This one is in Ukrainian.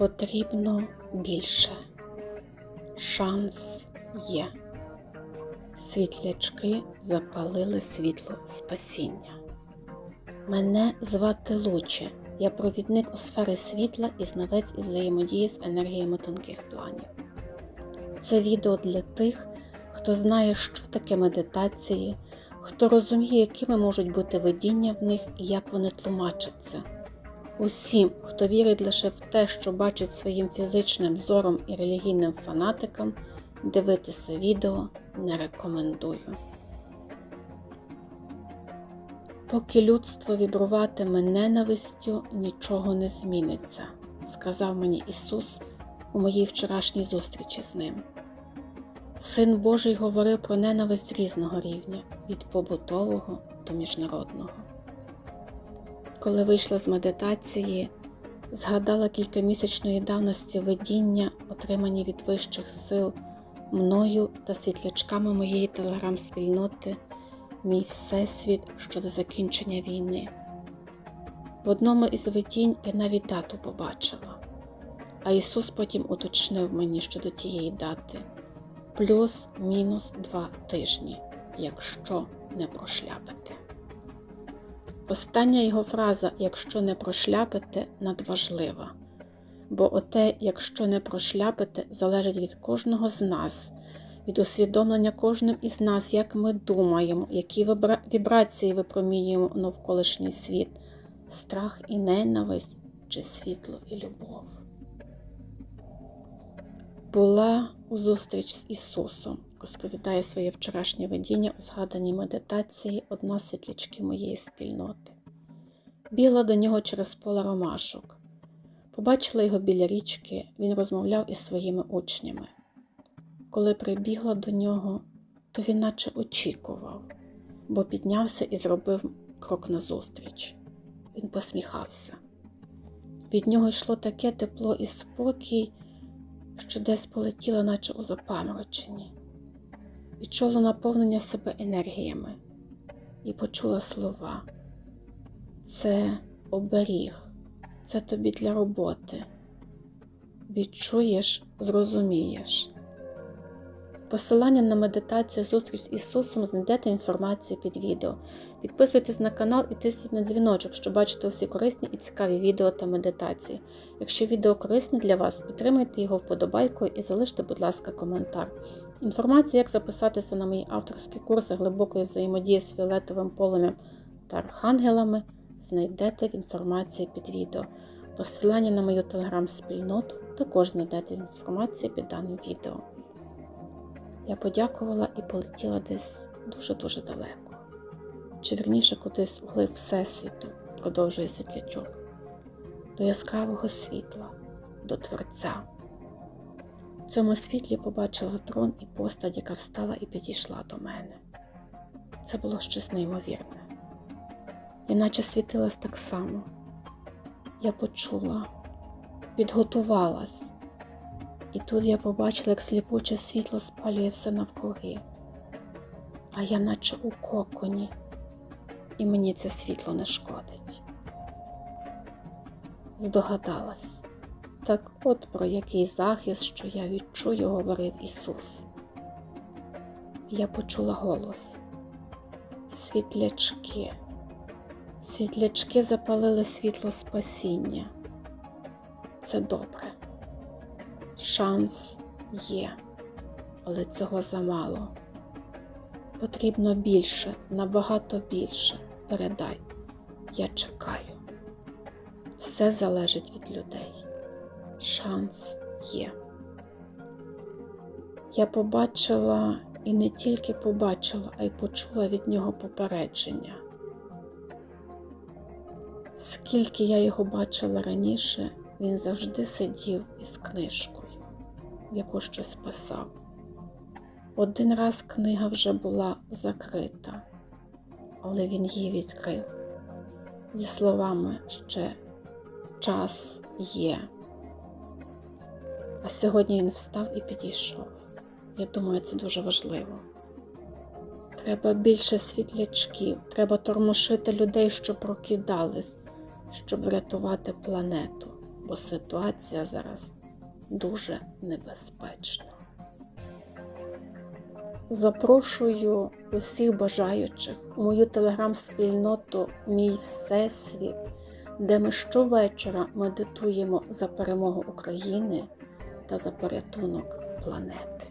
Потрібно більше. Шанс є. Світлячки запалили світло спасіння. Мене звати Луче. Я провідник у сфери світла і знавець із взаємодії з енергіями тонких планів. Це відео для тих, хто знає, що таке медитації, хто розуміє, якими можуть бути видіння в них і як вони тлумачаться. Усім, хто вірить лише в те, що бачить своїм фізичним зором і релігійним фанатикам, дивитися відео не рекомендую. Поки людство вібруватиме ненавистю, нічого не зміниться, сказав мені Ісус у моїй вчорашній зустрічі з ним. Син Божий говорив про ненависть різного рівня від побутового до міжнародного. Коли вийшла з медитації, згадала кількамісячної давності видіння, отримані від вищих сил мною та світлячками моєї телеграм-спільноти, мій всесвіт щодо закінчення війни. В одному із видінь я навіть дату побачила, а Ісус потім уточнив мені щодо тієї дати плюс-мінус два тижні, якщо не прошляпити. Остання його фраза якщо не прошляпите надважлива, бо оте, якщо не прошляпите, залежить від кожного з нас, від усвідомлення кожним із нас, як ми думаємо, які вібрації випромінюємо навколишній світ, страх і ненависть чи світло і любов. Була зустріч з Ісусом, розповідає своє вчорашнє видіння у згаданій медитації одна з світлячків моєї спільноти. Біла до нього через поле ромашок. Побачила його біля річки, він розмовляв із своїми учнями. Коли прибігла до нього, то він наче очікував, бо піднявся і зробив крок назустріч. Він посміхався. Від нього йшло таке тепло і спокій, що десь полетіла, наче у запамороченні, відчула наповнення себе енергіями і почула слова. Це оберіг, це тобі для роботи. Відчуєш, зрозумієш. Посилання на медитацію зустріч з Ісусом знайдете інформацію під відео. Підписуйтесь на канал і тисніть на дзвіночок, щоб бачити усі корисні і цікаві відео та медитації. Якщо відео корисне для вас, підтримайте його вподобайкою і залиште, будь ласка, коментар. Інформацію, як записатися на мої авторські курси глибокої взаємодії з фіолетовим полум'ям та архангелами, знайдете в інформації під відео. Посилання на мою телеграм-спільноту також знайдете в інформації під даним відео. Я подякувала і полетіла десь дуже-дуже далеко, чи вірніше кудись у Всесвіту, продовжує світлячок, до яскравого світла, до Творця. В цьому світлі побачила трон і постать, яка встала і підійшла до мене. Це було щось неймовірне. Іначе світилась так само. Я почула, підготувалась. І тут я побачила, як сліпуче світло спалює все навкруги, а я наче у коконі, і мені це світло не шкодить. Здогадалась, так от про який захист, що я відчую, говорив Ісус. Я почула голос. Світлячки, світлячки запалили світло спасіння. Це добре. Шанс є, але цього замало. Потрібно більше, набагато більше. Передай. Я чекаю. Все залежить від людей. Шанс є. Я побачила і не тільки побачила, а й почула від нього попередження. Скільки я його бачила раніше, він завжди сидів із книжкою, яку щось писав. Один раз книга вже була закрита, але він її відкрив зі словами ще час є. А сьогодні він встав і підійшов. Я думаю, це дуже важливо. Треба більше світлячків, треба тормошити людей, що прокидались, щоб врятувати планету, бо ситуація зараз дуже небезпечна. Запрошую усіх бажаючих у мою телеграм-спільноту Мій Всесвіт, де ми щовечора медитуємо за перемогу України та за порятунок планети.